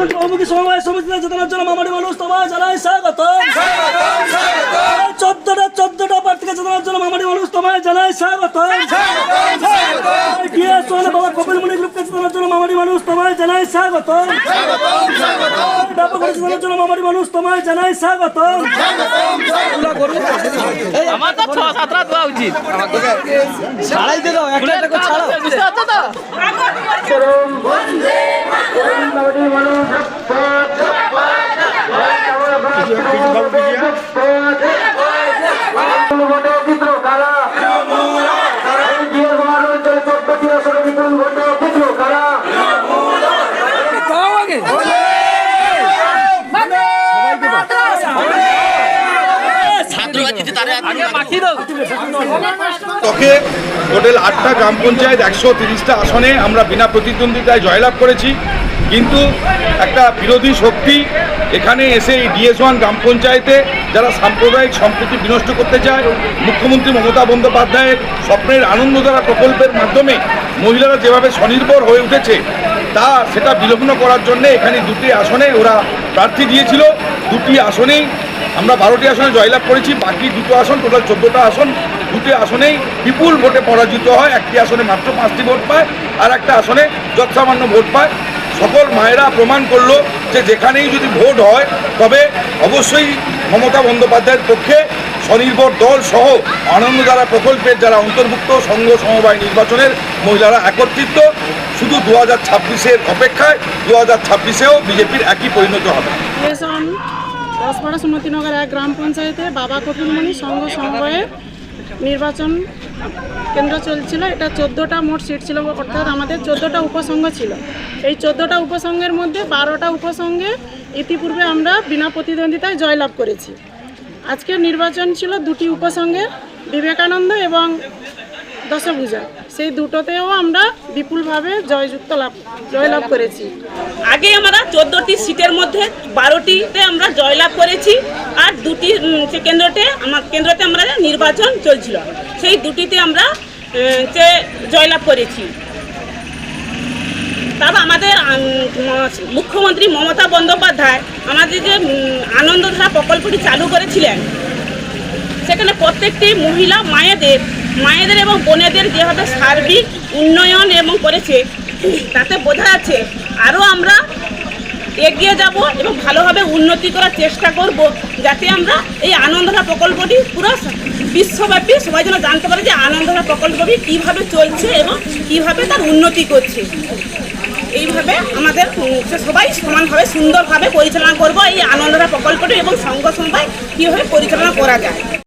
সমবায় সমিতিতে চেতনার জন্য মামাটি মানুষ তোমায় জানাই স্বাগত চোদ্দটা চোদ্দটা প্রার্থীকে চেতনার জন্য মামাটি মানুষ তোমায় জানাই স্বাগত বাবা কপিল মুনি গ্রুপকে চেতনার জন্য মামাটি মানুষ তোমায় জানাই স্বাগত ব্যাপক চেতনার জন্য মামাটি মানুষ তোমায় জানাই স্বাগত আমার তো ছ সাতটা দেওয়া উচিত। ছাড়াইতে দাও একটা একটা বুঝতে পারছ তো? তকে টোটাল আটটা গ্রাম পঞ্চায়েত একশো তিরিশটা আসনে আমরা বিনা প্রতিদ্বন্দ্বিতায় জয়লাভ করেছি। কিন্তু একটা বিরোধী শক্তি এখানে এসে এই ডিএস ওয়ান গ্রাম পঞ্চায়েতে যারা সাম্প্রদায়িক সম্প্রীতি বিনষ্ট করতে চায়, মুখ্যমন্ত্রী মমতা বন্দ্যোপাধ্যায়ের স্বপ্নের আনন্দধারা প্রকল্পের মাধ্যমে মহিলারা যেভাবে স্বনির্ভর হয়ে উঠেছে, তা সেটা বিলগ্ন করার জন্য এখানে দুটি আসনে ওরা প্রার্থী দিয়েছিল। দুটি আসনেই আমরা বারোটি আসনে জয়লাভ করেছি, বাকি দুটো আসন টোটাল চোদ্দোটা আসন, দুটি আসনেই বিপুল ভোটে পরাজিত হয়। একটি আসনে মাত্র পাঁচটি ভোট পায় আর একটা আসনে যৎসামান্য ভোট পায়। সকল মায়েরা প্রমাণ করল যে যেখানেই যদি ভোট হয়, তবে অবশ্যই মমতা বন্দ্যোপাধ্যায়ের পক্ষে স্বনির্ভর দল সহ আনন্দধারা প্রকল্পের যারা অন্তর্ভুক্ত সংঘ সমবায় নির্বাচনের মহিলারা একত্রিত, শুধু দু হাজার ছাব্বিশের অপেক্ষায় দু হাজার ছাব্বিশেও বিজেপির একই পরিণত হবে। দশপাড়া সুমতিনগর এক গ্রাম পঞ্চায়েতে বাবা কপিলমণি সংঘ সমবায়ে নির্বাচন কেন্দ্র চলছিল, এটা চোদ্দোটা মোট সিট ছিল, অর্থাৎ আমাদের চোদ্দোটা উপসংঘ ছিল। এই চোদ্দোটা উপসংঘের মধ্যে বারোটা উপসংঘে ইতিপূর্বে আমরা বিনা প্রতিদ্বন্দ্বিতায় জয়লাভ করেছি। আজকের নির্বাচন ছিল দুটি উপসংঘে বিবেকানন্দ এবং দশভূজা সেই দুটোতেও আমরা বিপুলভাবে জয়যুক্ত লাভ, জয়লাভ করেছি। আগে আমরা চোদ্দোটি সিটের মধ্যে বারোটিতে আমরা জয়লাভ করেছি, আর দুটি কেন্দ্রতে, আমার কেন্দ্রতে আমরা নির্বাচন চলছিল। সেই দুটিতে আমরা যে জয়লাভ করেছি। তারপর আমাদের মুখ্যমন্ত্রী মমতা বন্দ্যোপাধ্যায় আমাদের যে আনন্দধারা প্রকল্পটি চালু করেছিলেন, সেখানে প্রত্যেকটি মহিলা, মায়েদের মায়েদের এবং বোনেদের যেভাবে সার্বিক উন্নয়ন এবং করেছে, তাতে বোঝা যাচ্ছে আরও আমরা এগিয়ে যাব এবং ভালোভাবে উন্নতি করার চেষ্টা করব যাতে আমরা এই আনন্দধারা প্রকল্পটি পুরো বিশ্বব্যাপী সবাই যেন জানতে পারে যে আনন্দধারা প্রকল্পটি কীভাবে চলছে এবং কীভাবে তার উন্নতি করছে। এইভাবে আমাদের সবাই সমানভাবে, সুন্দরভাবে পরিচালনা করব এই আনন্দধারা প্রকল্পটি এবং সংঘ সমবায় কীভাবে পরিচালনা করা যায়।